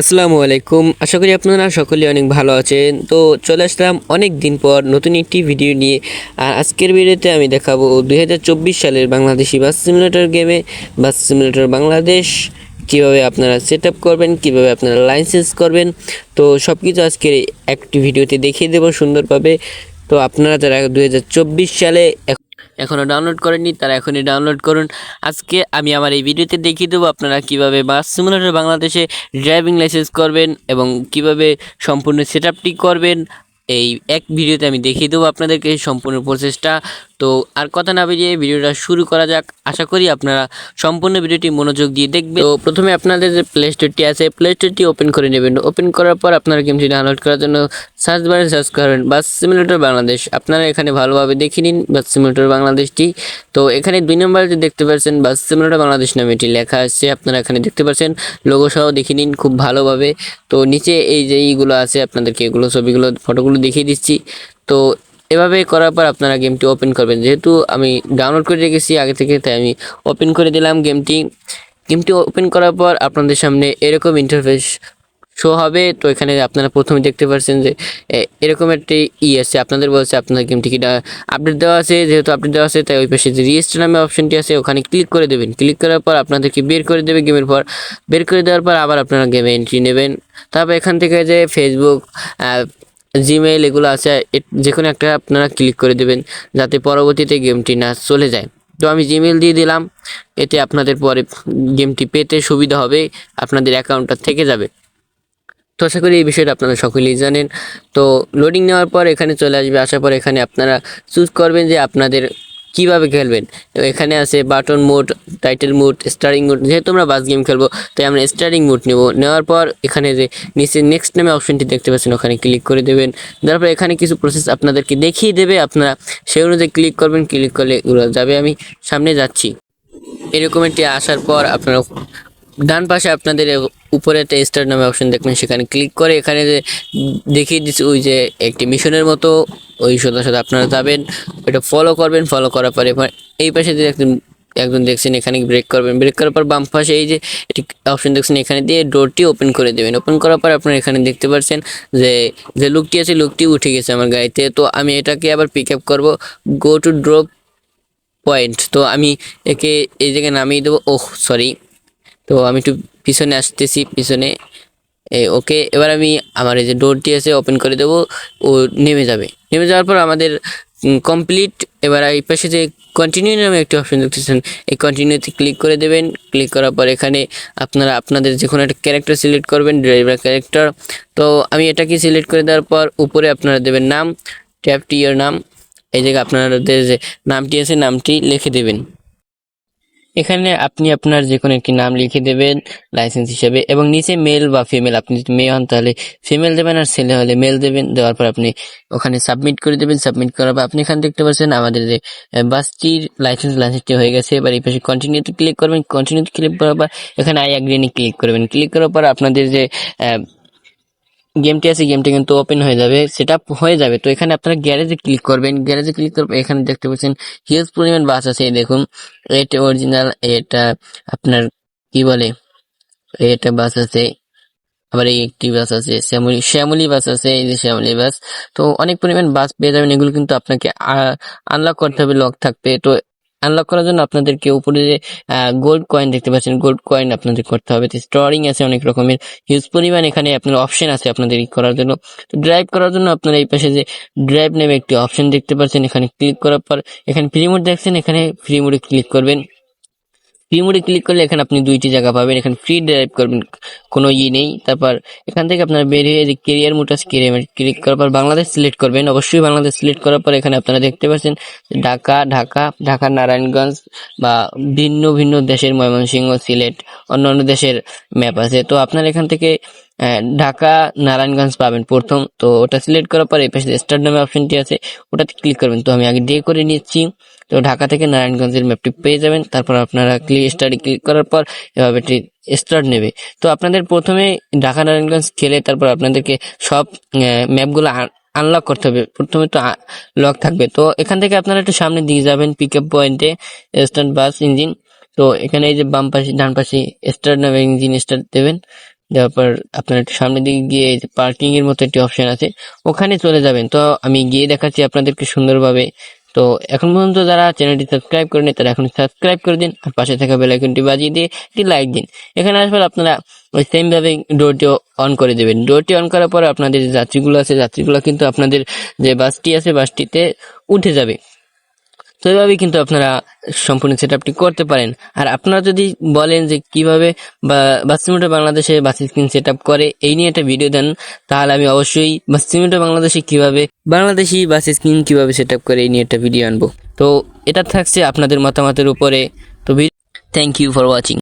আসসালামু আলাইকুম। আশা করি আপনারা সকলে অনেক ভালো আছেন। তো চলে আসলাম অনেক দিন পর নতুন একটি ভিডিও নিয়ে। আর আজকের ভিডিওতে আমি দেখাবো দু হাজার চব্বিশ সালের বাংলাদেশি বাস সিমুলেটর গেমে। বাস সিমুলেটর বাংলাদেশ, কীভাবে আপনারা সেট করবেন, কীভাবে আপনারা লাইসেন্স করবেন। তো সব কিছু আজকের একটি ভিডিওতে দেখিয়ে দেবো সুন্দরভাবে। তো আপনারা যারা দুই হাজার চব্বিশ সালে এখনও ডাউনলোড করেননি, তারা এখনই ডাউনলোড করুন। আজকে আমি আমার এই ভিডিওতে দেখিয়ে দেবো আপনারা কীভাবে বাস সিমুলেটর বাংলাদেশে ড্রাইভিং লাইসেন্স করবেন এবং কীভাবে সম্পূর্ণ সেট করবেন। এই এক ভিডিওতে আমি দেখিয়ে দেবো আপনাদেরকে সম্পূর্ণ প্রসেসটা তো আর কথা না বেরিয়ে ভিডিওটা শুরু করা যাক। আশা করি আপনারা সম্পূর্ণ ভিডিওটি মনোযোগ দিয়ে দেখবেন। তো প্রথমে আপনাদের যে প্লে স্টোরটি আছে প্লে স্টোরটি ওপেন করে নেবেন। ওপেন করার পর আপনারা গেমটি ডাউনলোড করার জন্য সার্চ বারে সার্চ করবেন। বাস সিমুলেটর বাংলাদেশ আপনারা এখানে ভালোভাবে দেখে নিন বাস সিমুলেটর বাংলাদেশটি তো এখানে দুই নম্বরে যে দেখতে পাচ্ছেন বাস সিমুলেটর বাংলাদেশ নামে এটি লেখা আছে। আপনারা এখানে দেখতে পাচ্ছেন লোগো সহ দেখে নিন খুব ভালোভাবে। তো নিচে এই যে এইগুলো আছে, আপনাদেরকে এগুলো ছবিগুলো ফটোগুলো দেখিয়ে দিচ্ছি। তো এভাবে করার পর আপনারা গেমটি ওপেন করবেন। যেহেতু আমি ডাউনলোড করে রেখেছি আগে থেকে, তাই আমি ওপেন করে দিলাম গেমটি গেমটি ওপেন করার পর আপনাদের সামনে এরকম ইন্টারফেস শো হবে। তো এখানে আপনারা প্রথমে দেখতে পাচ্ছেন যে এরকম একটি ই আছে। আপনাদের বলছে আপনার গেমটি কি আপডেট দেওয়া আছে। যেহেতু আপডেট দেওয়া আছে, তাই ওই পাশে যে রেজিস্টার নামে অপশনটি আছে, ওখানে ক্লিক করে দেবেন। ক্লিক করার পর আপনাদেরকে বের করে দেবে গেমের পর। বের করে দেওয়ার পর আবার আপনারা গেমে এন্ট্রি নেবেন। তারপর এখান থেকে যে ফেসবুক জিমেইল এগুলো আছে যে কোনো একটা আপনারা ক্লিক করে দেবেন, যাতে পরবর্তীতে গেমটি না চলে যায়। তো আমি জিমেল দিয়ে দিলাম, এতে আপনাদের পরে গেমটি পেতে সুবিধা হবে, আপনাদের অ্যাকাউন্টটা থেকে যাবে। তো আশা করি এই বিষয়টা আপনারা সকলেই জানেন। তো লোডিং নেওয়ার পর এখানে চলে আসবে, আসার পর এখানে আপনারা চুজ করবেন যে আপনাদের কীভাবে খেলবেন? তো এখানে আছে button mode title mode steering mode যেহেতু আমরা বাস গেম খেলব, তাই আমরা স্টারিং মোড নেব। নেওয়ার পর এখানে যে নিচে নেক্সট নামে অপশনটি দেখতে পাচ্ছেন, ওখানে ক্লিক করে দেবেন। তারপর এখানে কিছু প্রসেস আপনাদেরকে দেখিয়ে দেবে, আপনারা সেই অনুযায়ী ক্লিক করবেন ক্লিক করলে যাবে। আমি সামনে যাচ্ছি। এরকম একটি আসার পর আপনারা ডান পাশে আপনাদের উপরে একটা স্টার নামে অপশন দেখবেন, সেখানে ক্লিক করে এখানে যে দেখিয়ে দিচ্ছে ওই যে একটি মিশনের মতো, ওই সাথে সাথে আপনারা যাবেন এটা ফলো করবেন ফলো করার পরে এই পাশে যে একজন একজন দেখছেন এখানে ব্রেক করবেন ব্রেক করার পর বাম পাশে এই যে একটি অপশন দেখছেন এখানে দিয়ে ডোরটি ওপেন করে দেবেন। ওপেন করার পর আপনারা এখানে দেখতে পাচ্ছেন যে যে লুকটি আছে, লুকটি উঠে গেছে আমার গাড়িতে। তো আমি এটাকে আবার পিক আপ করব গো টু ড্রপ পয়েন্ট তো আমি একে এই জায়গায় নামিয়ে দেবো, ওহ সরি তো আমি একটু পিছনে আসতেছি, পিছনে। ওকে, এবার আমি আমার এই যে ডোরটি আছে ওপেন করে দেবো, ও নেমে যাবে। নেমে যাওয়ার পর আমাদের কমপ্লিট এবার এই পাশে যে কন্টিনিউ নামে একটি অপশন দেখতেছেন, এই কন্টিনিউতে ক্লিক করে দেবেন। ক্লিক করার পর এখানে আপনারা, আপনাদের যে কোনো একটা ক্যারেক্টার সিলেক্ট করবেন ড্রাইভার ক্যারেক্টার তো আমি এটাকে সিলেক্ট করে দেওয়ার পর উপরে আপনারা দেবেন নাম ট্যাপটি ইয়ার নাম। এই জায়গায় আপনাদের যে নামটি আছে, নামটি লিখে দেবেন। এখানে আপনি আপনার যে কোনো একটি নাম লিখে দেবেন লাইসেন্স হিসেবে, এবং নিচে মেল বা ফিমেল আপনি যদি মেয়ে হন তাহলে ফিমেল দেবেন আর ছেলে হলে মেল দেবেন। দেওয়ার পর আপনি ওখানে সাবমিট করে দেবেন। সাবমিট করার পর আপনি এখানে দেখতে পাচ্ছেন আমাদের যে বাসটির লাইসেন্স লাইসেন্সটি হয়ে গেছে। এবার এই পাশে কন্টিনিউতে ক্লিক করবেন। কন্টিনিউতে ক্লিক করার পর এখানে আই অ্যাগ্রিনে ক্লিক করবেন। ক্লিক করার পর আপনাদের যে গেমটি আছে গেমটি কিন্তু ওপেন হয়ে যাবে সেটা হয়ে যাবে। তো এখানে আপনারা গ্যারেজে ক্লিক করবেন। গ্যারেজে ক্লিক পর এখানে দেখতে পাচ্ছেন হিউজ পরিমাণ বাস আছে দেখুন। এটা অরিজিনাল এটা আপনার কি বলে? এটা বাস আছে, আবার এই একটি বাস আছে, শ্যামলি শ্যামলি বাস আছে, এই যে শ্যামলি বাস তো অনেক পরিমাণ বাস পেয়ে যাবেন, এগুলো কিন্তু আপনাকে আনলক করতে হবে লক থাকবে। তো আনলক করার জন্য আপনাদেরকে উপরে যে গোল্ড কয়েন দেখতে পাচ্ছেন গোল্ড কয়েন আপনাদের করতে হবে। স্টোরিং আছে অনেক রকমের। হিউজ পরিমাণ এখানে আপনার অপশন আছে আপনাদের করার জন্য। তো ড্রাইভ করার জন্য আপনারা এই পাশে যে ড্রাইভ নেমে একটি অপশন দেখতে পাচ্ছেন। এখানে ক্লিক করার পর, এখানে ফ্রি মোড দেখছেন, এখানে ফ্রি মোডে ক্লিক করবেন। মোডে ক্লিক করলে এখানে আপনি দুইটি জায়গা পাবেন। এখানে ফ্রি ড্রাইভ করবেন, কোনো ই নেই। তারপর এখান থেকে আপনার বের হয়ে যে কেরিয়ার মোড আছে কেরিয়ার ক্লিক করার পর বাংলাদেশ সিলেক্ট করবেন। অবশ্যই বাংলাদেশ সিলেক্ট করার পর এখানে আপনারা দেখতে পাচ্ছেন ঢাকা ঢাকা ঢাকা, নারায়ণগঞ্জ বা ভিন্ন ভিন্ন দেশের ময়মনসিংহ, সিলেট, অন্যান্য অন্য দেশের ম্যাপ আছে। তো আপনার এখান থেকে ঢাকা, নারায়ণগঞ্জ পাবেন প্রথম। তো ওটা সিলেক্ট করার পর এই পাশে স্টার্ট নামে অপশনটি আছে, ওটাতে ক্লিক করবেন। তো আমি আগে ডে করে নিচ্ছি। তো ঢাকা থেকে নারায়ণগঞ্জের ম্যাপটি পেয়ে যাবেন। তারপর আপনারা ক্লিক স্টাডি ক্লিক করার পর এভাবে স্টার্ট নেবে। তো আপনাদের প্রথমে ঢাকা, নারায়ণগঞ্জ খেলে তারপর আপনাদেরকে সব ম্যাপগুলো আনলক করতে হবে। প্রথমে তো লক থাকবে। তো এখান থেকে আপনারা একটু সামনে দিয়ে যাবেন পিক আপ পয়েন্টে স্টার্ট বাস ইঞ্জিন তো এখানে এই যে বাম পাশে, ডান পাশে স্টার্ট নামে ইঞ্জিন স্টার্ট দেবেন। যাওয়ার পর আপনার সামনের দিকে গিয়ে পার্কিং এর মতো একটি অপশন আছে, ওখানে চলে যাবেন। তো আমি গিয়ে দেখাচ্ছি আপনাদেরকে সুন্দরভাবে। তো এখন পর্যন্ত যারা চ্যানেলটি সাবস্ক্রাইব করেনি তারা এখন সাবস্ক্রাইব করে দিন আর পাশে থাকা বেল আইকনটি বাজিয়ে দিয়ে একটি লাইক দিন। এখানে আসলে আপনারা ওই সেম ভাবে ডোরটি অন করে দেবেন। ডোরটি অন করার পরে আপনাদের যে যাত্রীগুলো আছে, যাত্রীগুলো কিন্তু আপনাদের যে বাসটি আছে, বাসটিতে উঠে যাবে। তো এইভাবে কিন্তু আপনারা সম্পূর্ণ সেট আপটি করতে পারেন। আর আপনারা যদি বলেন যে কীভাবে বা বাসিমোটো বাংলাদেশে বাস স্ক্রিন সেট আপ করে, এই নিয়ে একটা ভিডিও দেন, তাহলে আমি অবশ্যই বাসিমোটো বাংলাদেশে কীভাবে, বাংলাদেশি বাস স্ক্রিন কীভাবে সেট আপ করে, এই নিয়ে একটা ভিডিও আনব। তো এটা থাকছে আপনাদের মতামতের উপরে। তো থ্যাংক ইউ ফর ওয়াচিং